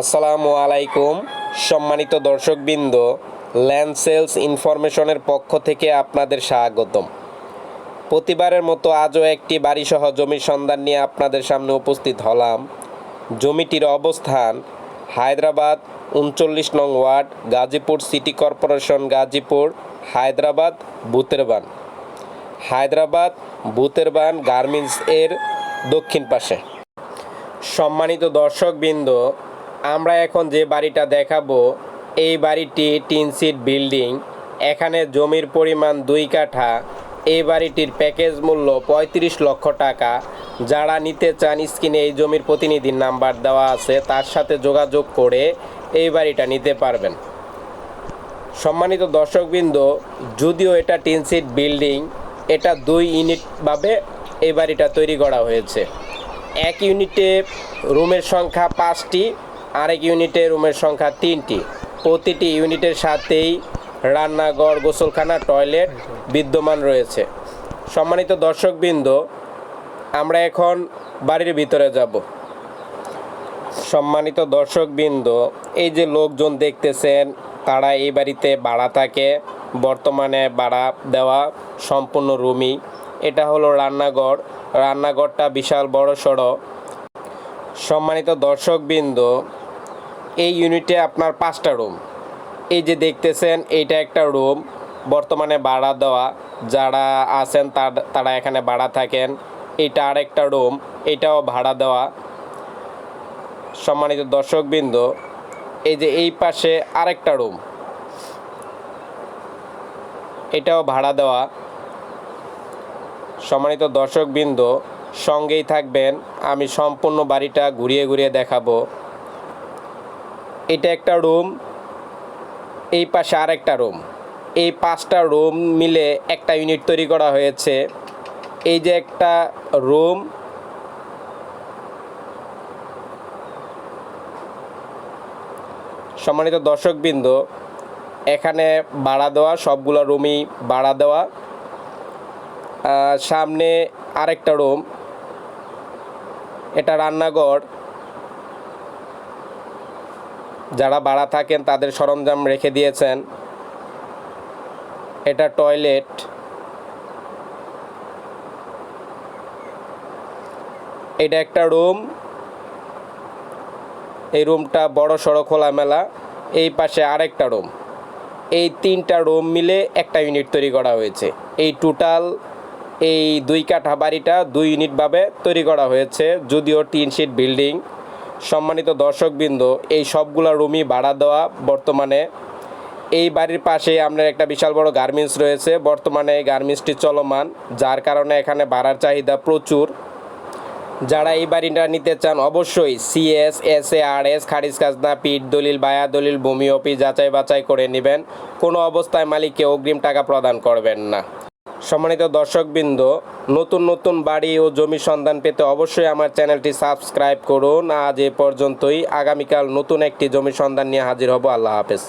আসসালামু আলাইকুম। সম্মানিত দর্শকবৃন্দ ল্যান্ড সেলস ইনফরমেশনের পক্ষ থেকে আপনাদের স্বাগতম। প্রতিবারের মতো আজও একটি বাড়িসহ জমির সন্ধান নিয়ে আপনাদের সামনে উপস্থিত হলাম। জমিটির অবস্থান হায়দ্রাবাদ উনচল্লিশ নং ward, Gazipur city corporation, Gazipur, Hyderabad, Buterban. Hyderabad, Buterban garments এর দক্ষিণ পাশে। সম্মানিত দর্শকবৃন্দ আমরা এখন যে বাড়িটা দেখাবো, এই বাড়িটি টিন সিট বিল্ডিং, এখানে জমির পরিমাণ দুই কাঠা। এই বাড়িটির প্যাকেজ মূল্য পঁয়ত্রিশ লক্ষ টাকা। যারা নিতে চান স্ক্রিনে এই জমির প্রতিনিধির নাম্বার দেওয়া আছে, তার সাথে যোগাযোগ করে এই বাড়িটা নিতে পারবেন। সম্মানিত দর্শকবৃন্দ, যদিও এটা টিন সিট বিল্ডিং, এটা দুই ইউনিটভাবে এই বাড়িটা তৈরি করা হয়েছে। এক ইউনিটে রুমের সংখ্যা পাঁচটি আরেক ইউনিটে রুমের সংখ্যা তিনটি। প্রতিটি ইউনিটের সাথেই রান্নাঘর, গোসলখানা, টয়লেট বিদ্যমান রয়েছে। সম্মানিত দর্শকবৃন্দ, আমরা এখন বাড়ির ভিতরে যাব। সম্মানিত দর্শকবৃন্দ, এই যে লোকজন দেখতেছেন, তারা এই বাড়িতে ভাড়া থাকে। বর্তমানে ভাড়া দেওয়া সম্পূর্ণ রুমই। এটা হলো রান্নাঘর। রান্নাঘরটা বিশাল বড় সড়ো সম্মানিত দর্শকবৃন্দ এই ইউনিটে আপনার পাঁচটা রুম এই যে দেখতেছেন, এইটা একটা রুম বর্তমানে ভাড়া দেওয়া। যারা আছেন, তার- তারা এখানে ভাড়া থাকেন। এটা আরেকটা রুম এটাও ভাড়া দেওয়া। সম্মানিত দর্শকবৃন্দ, এই যে এই পাশে আরেকটা রুম এটাও ভাড়া দেওয়া। সম্মানিত দর্শকবৃন্দ, সঙ্গেই থাকবেন। আমি সম্পূর্ণ বাড়িটা ঘুরিয়ে ঘুরিয়ে দেখাবো। এটা একটা রুম, এই পাশে আর একটা রুম। এই পাঁচটা রুম মিলে একটা ইউনিট তৈরি করা হয়েছে। এই যে একটা রুম, সম্মানিত দর্শকবৃন্দ, এখানে ভাড়া দেওয়া, সবগুলো রুমই ভাড়া দেওয়া। সামনে আরেকটা রুম, এটা রান্নাঘর। যারা ভাড়া থাকেন তাদের সরঞ্জাম রেখে দিয়েছেন। এটা টয়লেট। এটা একটা রুম। এই রুমটা বড় সড়ো খোলামেলা। এই পাশে আরেকটা রুম। এই তিনটা রুম মিলে একটা ইউনিট তৈরি করা হয়েছে। এই টোটাল এই দুই কাঠা বাড়িটা দুই ইউনিটভাবে তৈরি করা হয়েছে। যদিও টিন শিট বিল্ডিং। সম্মানিত দর্শকবৃন্দ, এই সবগুলো রুমই ভাড়া দেওয়া বর্তমানে। এই বাড়ির পাশে আমরা একটা বিশাল বড় গার্মেন্টস রয়েছে। বর্তমানে এই গার্মেন্টসটি চলমান, যার কারণে এখানে ভাড়ার চাহিদা প্রচুর। যারা এই বাড়িটা নিতে চান, অবশ্যই CS S A R S খারিজ খাজনা পিট দলিল, বায়া দলিল, ভূমি অফিস যাচাই বাছাই করে নেবেন। কোনো অবস্থায় মালিককে অগ্রিম টাকা প্রদান করবেন না। সম্মানিত দর্শকবৃন্দ নতুন নতুন বাড়ি ও জমি সন্ধান পেতে অবশ্যই আমার চ্যানেলটি সাবস্ক্রাইব করুন। আজ এ পর্যন্তই। আগামীকাল নতুন একটি জমি সন্ধান নিয়ে হাজির হব। আল্লাহ হাফেজ।